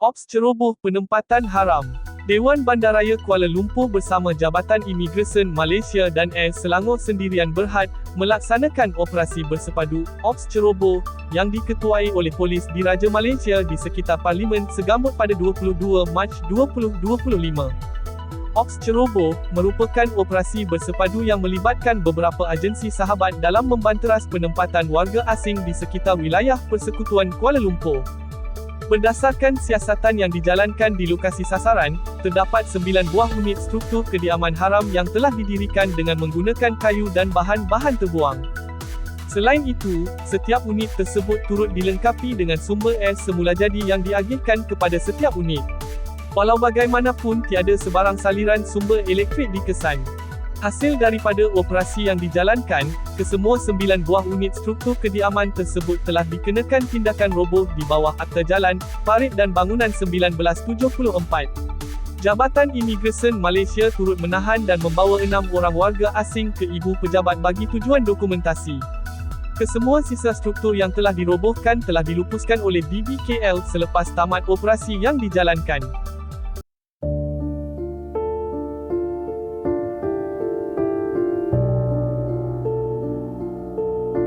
Ops ceroboh penempatan haram. Dewan Bandaraya Kuala Lumpur bersama Jabatan Imigresen Malaysia dan Air Selangor Sendirian Berhad melaksanakan operasi bersepadu Ops Ceroboh yang diketuai oleh polis diraja Malaysia di sekitar Parlimen Segambut pada 22 Mac 2025. Ops Ceroboh merupakan operasi bersepadu yang melibatkan beberapa agensi sahabat dalam membanteras penempatan warga asing di sekitar wilayah Persekutuan Kuala Lumpur. Berdasarkan siasatan yang dijalankan di lokasi sasaran, terdapat 9 buah unit struktur kediaman haram yang telah didirikan dengan menggunakan kayu dan bahan-bahan terbuang. Selain itu, setiap unit tersebut turut dilengkapi dengan sumber air semula jadi yang diagihkan kepada setiap unit. Walau bagaimanapun tiada sebarang saliran sumber elektrik dikesan. Hasil daripada operasi yang dijalankan, kesemua sembilan buah unit struktur kediaman tersebut telah dikenakan tindakan roboh di bawah Akta Jalan, Parit dan Bangunan 1974. Jabatan Imigresen Malaysia turut menahan dan membawa enam orang warga asing ke ibu pejabat bagi tujuan dokumentasi. Kesemua sisa struktur yang telah dirobohkan telah dilupuskan oleh DBKL selepas tamat operasi yang dijalankan.